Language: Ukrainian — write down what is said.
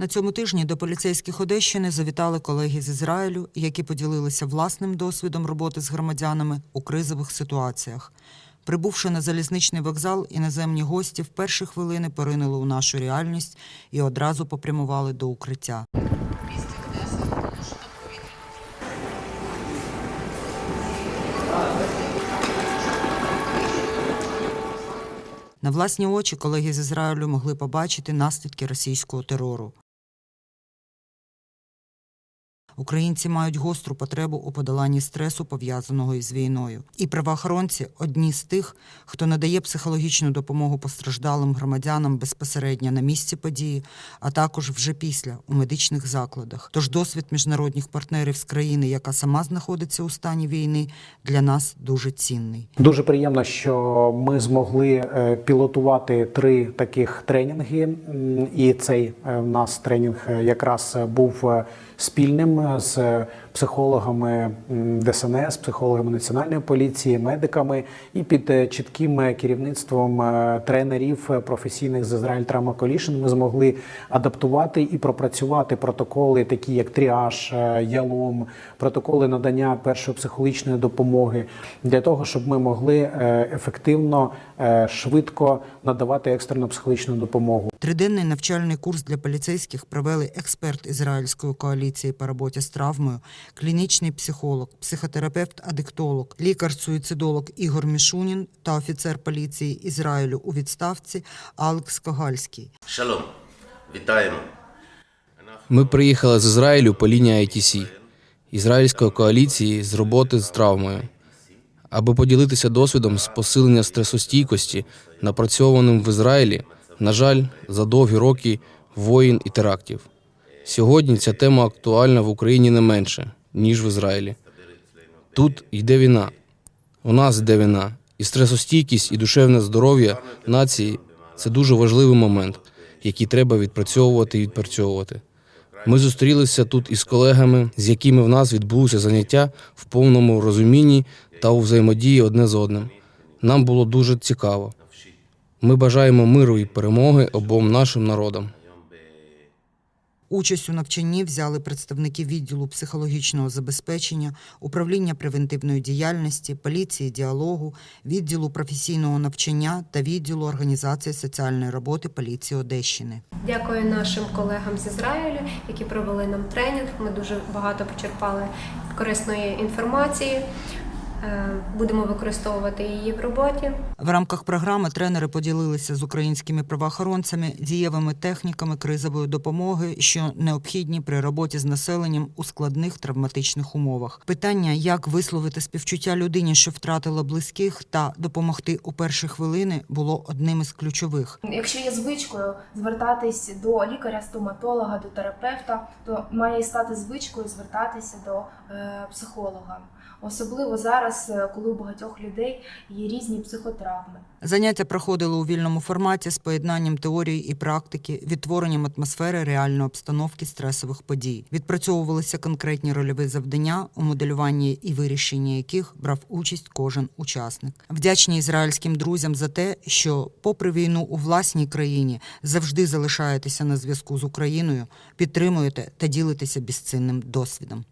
На цьому тижні до поліцейських Одещини завітали колеги з Ізраїлю, які поділилися власним досвідом роботи з громадянами у кризових ситуаціях. Прибувши на залізничний вокзал, іноземні гості в перші хвилини поринули у нашу реальність і одразу попрямували до укриття. На власні очі колеги з Ізраїлю могли побачити наслідки російського терору. Українці мають гостру потребу у подоланні стресу, пов'язаного із війною. І правоохоронці одні з тих, хто надає психологічну допомогу постраждалим громадянам безпосередньо на місці події, а також вже після у медичних закладах. Тож досвід міжнародних партнерів з країни, яка сама знаходиться у стані війни, для нас дуже цінний. Дуже приємно, що ми змогли е, пілотувати три таких тренінги. І цей е, в нас тренінг е, якраз був спільним е, з психологами ДСНС, психологами національної поліції, медиками і під е, чітким е, керівництвом е, тренерів професійних з Израїль Trauma Coalition ми змогли адаптувати і пропрацювати протоколи, такі як тріаж, ялом, протоколи надання першої психологічної допомоги для того, щоб ми могли ефективно, швидко надавати екстрену психологічну допомогу. Триденний навчальний курс для поліцейських провели експерт Ізраїльської коаліції по роботі з травмою, клінічний психолог, психотерапевт-адиктолог, лікар-суїцидолог Ігор Мішунін та офіцер поліції Ізраїлю у відставці Алекс Когальський. Шалом, вітаємо. Ми приїхали з Ізраїлю по лінії ITC, ізраїльської коаліції з роботи з травмою, аби поділитися досвідом з посилення стресостійкості, напрацьованим в Ізраїлі, на жаль, за довгі роки воїн і терактів. Сьогодні ця тема актуальна в Україні не менше, ніж в Ізраїлі. Тут йде війна. У нас йде війна. І стресостійкість, і душевне здоров'я нації це дуже важливий момент, який треба відпрацьовувати і відпрацьовувати. Ми зустрілися тут із колегами, з якими в нас відбулося заняття в повному розумінні та у взаємодії одне з одним. Нам було дуже цікаво. Ми бажаємо миру і перемоги обом нашим народам. Участь у навчанні взяли представники відділу психологічного забезпечення, управління превентивної діяльності, поліції діалогу, відділу професійного навчання та відділу організації соціальної роботи поліції Одещини. Дякую нашим колегам з Ізраїлю, які провели нам тренінг. Ми дуже багато почерпали корисної інформації. Е, Будемо використовувати її в роботі. В рамках програми тренери поділилися з українськими правоохоронцями дієвими техніками кризової допомоги, що необхідні при роботі з населенням у складних травматичних умовах. Питання, як висловити співчуття людині, що втратила близьких, та допомогти у перші хвилини, було одним із ключових. Якщо є звичкою звертатись до лікаря-стоматолога, до терапевта, то має стати звичкою звертатися до е, психолога. Особливо зараз, е, коли у багатьох людей є різні психотравми. Заняття проходили у вільному форматі з поєднанням теорії і практики, відтворенням атмосфери реальної обстановки стресових подій. Відпрацьовувалися конкретні рольові завдання, у моделюванні і вирішенні яких брав участь кожен учасник. Вдячні ізраїльським друзям за те, що, попри війну у власній країні, завжди залишаєтеся на зв'язку з Україною, підтримуєте та ділитеся безцінним досвідом.